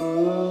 निघून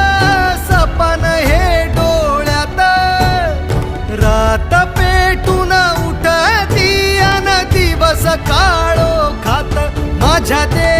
काळो खात माझ्या ते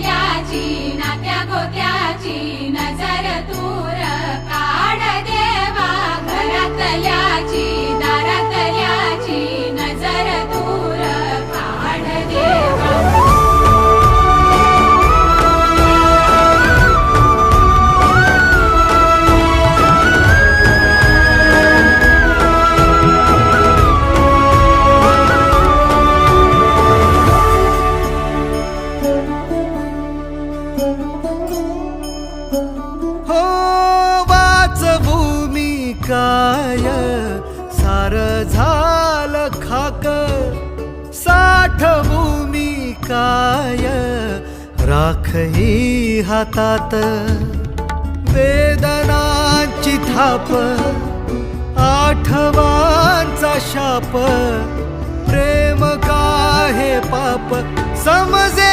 नात्या गोत्याची नजर दूर काढ देवा हो वाच भूमी काय? सार झाल खाक साठ भूमी काय? राखही हातात वेदनांची थाप आठवांचा शाप प्रेम का हे पाप? समजे